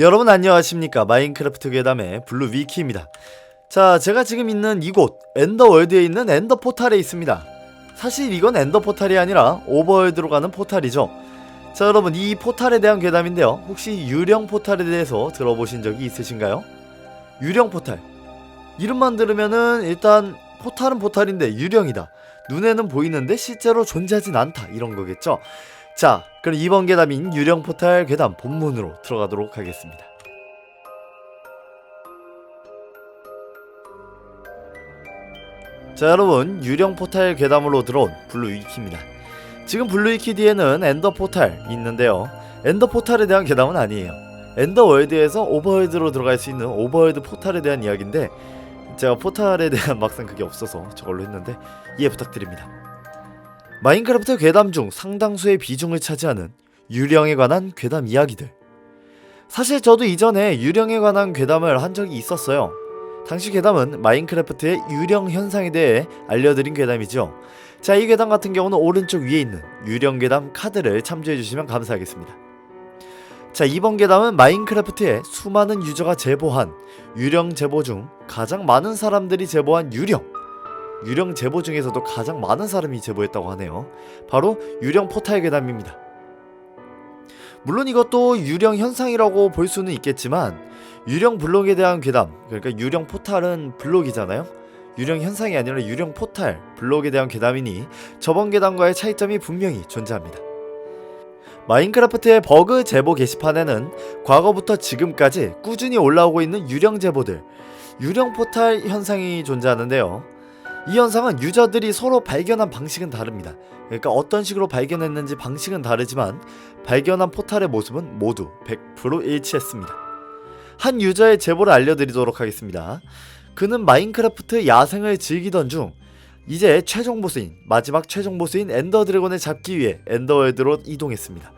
여러분 안녕하십니까? 마인크래프트 괴담의 블루 위키입니다. 자 제가 지금 있는 이곳 엔더월드에 있는 엔더 포탈에 있습니다. 사실 이건 엔더 포탈이 아니라 오버월드로 가는 포탈이죠. 자 여러분 이 포탈에 대한 괴담인데요. 혹시 유령 포탈에 대해서 들어보신 적이 있으신가요? 유령 포탈. 이름만 들으면은 일단 포탈은 포탈인데 유령이다. 눈에는 보이는데 실제로 존재하진 않다. 이런 거겠죠 자, 그럼 이번 괴담인 유령 포탈 괴담 본문으로 들어가도록 하겠습니다. 자, 여러분, 유령 포탈 괴담으로 들어온 블루 위키입니다. 지금 블루 위키 뒤에는 엔더 포탈 있는데요. 엔더 포탈에 대한 괴담은 아니에요. 엔더 월드에서 오버월드로 들어갈 수 있는 오버월드 포탈에 대한 이야기인데 제가 포탈에 대한 막상 그게 없어서 저걸로 했는데 이해 부탁드립니다. 마인크래프트 괴담 중 상당수의 비중을 차지하는 유령에 관한 괴담 이야기들. 사실 저도 이전에 유령에 관한 괴담을 한 적이 있었어요. 당시 괴담은 마인크래프트의 유령 현상에 대해 알려드린 괴담이죠. 자, 이 괴담 같은 경우는 오른쪽 위에 있는 유령 괴담 카드를 참조해 주시면 감사하겠습니다. 자, 이번 괴담은 마인크래프트에 수많은 유저가 제보한 유령 제보 중 가장 많은 사람들이 제보한 유령 유령 제보 중에서도 가장 많은 사람이 제보했다고 하네요. 바로 유령 포탈 괴담입니다. 물론 이것도 유령 현상이라고 볼 수는 있겠지만 유령 블록에 대한 괴담, 그러니까 유령 포탈은 블록이잖아요. 유령 현상이 아니라 유령 포탈 블록에 대한 괴담이니 저번 괴담과의 차이점이 분명히 존재합니다. 마인크래프트의 버그 제보 게시판에는 과거부터 지금까지 꾸준히 올라오고 있는 유령 제보들, 유령 포탈 현상이 존재하는데요. 이 현상은 유저들이 서로 발견한 방식은 다릅니다. 그러니까 어떤 식으로 발견했는지 방식은 다르지만 발견한 포탈의 모습은 모두 100% 일치했습니다. 한 유저의 제보를 알려드리도록 하겠습니다. 그는 마인크래프트 야생을 즐기던 중 이제 최종 보스인 마지막 최종 보스인 엔더 드래곤을 잡기 위해 엔더월드로 이동했습니다.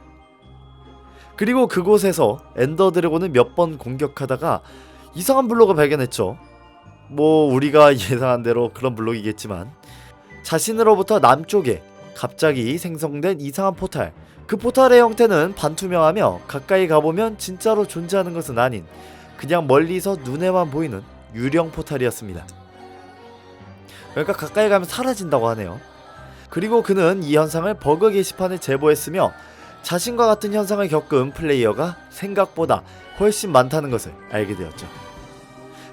그리고 그곳에서 엔더 드래곤을 몇 번 공격하다가 이상한 블록을 발견했죠. 뭐 우리가 예상한 대로 그런 블록이겠지만 자신으로부터 남쪽에 갑자기 생성된 이상한 포탈 그 포탈의 형태는 반투명하며 가까이 가보면 진짜로 존재하는 것은 아닌 그냥 멀리서 눈에만 보이는 유령 포탈이었습니다. 그러니까 가까이 가면 사라진다고 하네요. 그리고 그는 이 현상을 버그 게시판에 제보했으며 자신과 같은 현상을 겪은 플레이어가 생각보다 훨씬 많다는 것을 알게 되었죠.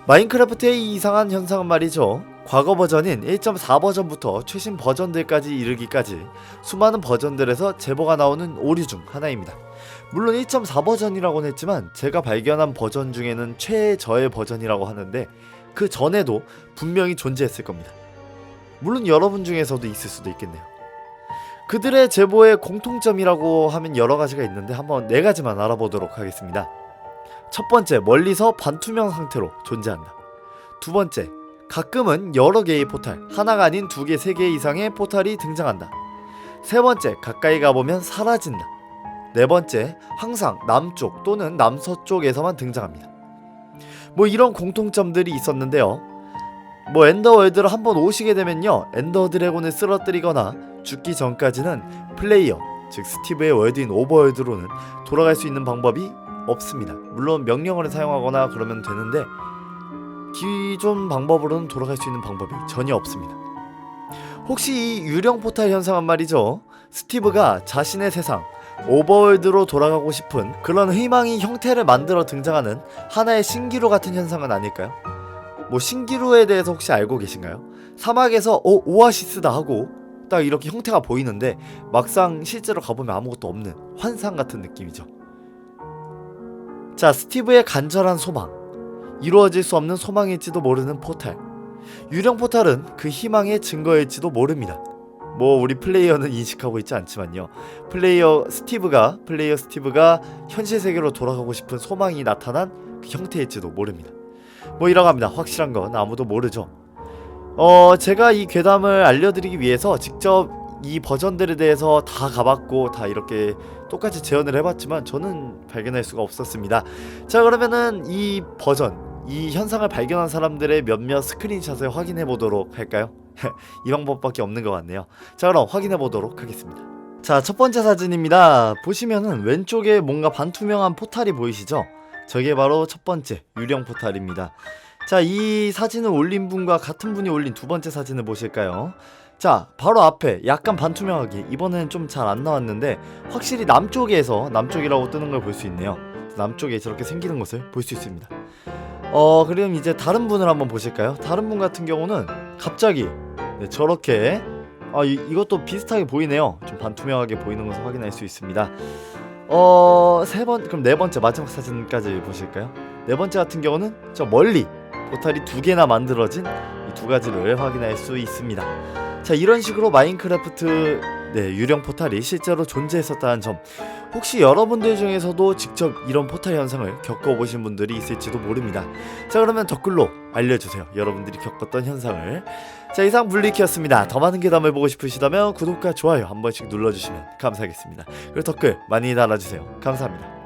마인크래프트의 이 이상한 현상은 말이죠. 과거 버전인 1.4 버전부터 최신 버전들까지 이르기까지 수많은 버전들에서 제보가 나오는 오류 중 하나입니다. 물론 1.4 버전이라고는 했지만 제가 발견한 버전 중에는 최저의 버전이라고 하는데 그 전에도 분명히 존재했을 겁니다. 물론 여러분 중에서도 있을 수도 있겠네요. 그들의 제보의 공통점이라고 하면 여러 가지가 있는데 한번 네 가지만 알아보도록 하겠습니다. 첫 번째, 멀리서 반투명 상태로 존재한다. 두 번째, 가끔은 여러 개의 포탈, 하나가 아닌 두 개, 세 개 이상의 포탈이 등장한다. 세 번째, 가까이 가보면 사라진다. 네 번째, 항상 남쪽 또는 남서쪽에서만 등장합니다. 뭐 이런 공통점들이 있었는데요. 뭐 엔더월드를 한번 오시게 되면요. 엔더 드래곤을 쓰러뜨리거나 죽기 전까지는 플레이어, 즉 스티브의 월드인 오버월드로는 돌아갈 수 있는 방법이 없습니다. 물론 명령어를 사용하거나 그러면 되는데 기존 방법으로는 돌아갈 수 있는 방법이 전혀 없습니다. 혹시 이 유령 포탈 현상은 말이죠. 스티브가 자신의 세상 오버월드로 돌아가고 싶은 그런 희망이 형태를 만들어 등장하는 하나의 신기루 같은 현상은 아닐까요? 뭐 신기루에 대해서 혹시 알고 계신가요? 사막에서 어, 오아시스다 하고 딱 이렇게 형태가 보이는데 막상 실제로 가보면 아무것도 없는 환상 같은 느낌이죠. 자, 스티브의 간절한 소망. 이루어질 수 없는 소망일지도 모르는 포탈. 유령 포탈은 그 희망의 증거일지도 모릅니다. 뭐 우리 플레이어는 인식하고 있지 않지만요. 플레이어 스티브가 플레이어 스티브가 현실 세계로 돌아가고 싶은 소망이 나타난 그 형태일지도 모릅니다. 뭐 이라고 합니다. 확실한 건 아무도 모르죠. 어, 제가 이 괴담을 알려드리기 위해서 직접 이 버전들에 대해서 다 가봤고 다 이렇게 똑같이 재현을 해봤지만 저는 발견할 수가 없었습니다. 자 그러면은 이 버전 이 현상을 발견한 사람들의 몇몇 스크린샷을 확인해 보도록 할까요? 이 방법밖에 없는 것 같네요. 자 그럼 확인해 보도록 하겠습니다. 자 첫 번째 사진입니다. 보시면은 왼쪽에 뭔가 반투명한 포탈이 보이시죠? 저게 바로 첫 번째 유령 포탈입니다. 자, 이 사진을 올린 분과 같은 분이 올린 두 번째 사진을 보실까요? 자, 바로 앞에 약간 반투명하게 이번에는 좀 잘 안 나왔는데 확실히 남쪽에서 남쪽이라고 뜨는 걸 볼 수 있네요. 남쪽에 저렇게 생기는 것을 볼 수 있습니다. 어, 그럼 이제 다른 분을 한번 보실까요? 다른 분 같은 경우는 갑자기 네, 저렇게 아, 이, 이것도 비슷하게 보이네요. 좀 반투명하게 보이는 것을 확인할 수 있습니다. 어, 세 번, 그럼 네 번째 마지막 사진까지 보실까요? 네 번째 같은 경우는 저 멀리 포탈이 두 개나 만들어진 이 두 가지를 확인할 수 있습니다. 자, 이런 식으로 마인크래프트 네, 유령 포탈이 실제로 존재했었다는 점. 혹시 여러분들 중에서도 직접 이런 포탈 현상을 겪어보신 분들이 있을지도 모릅니다. 자, 그러면 댓글로 알려주세요. 여러분들이 겪었던 현상을. 자, 이상 블리키였습니다. 더 많은 괴담을 보고 싶으시다면 구독과 좋아요 한 번씩 눌러주시면 감사하겠습니다. 그리고 댓글 많이 달아주세요. 감사합니다.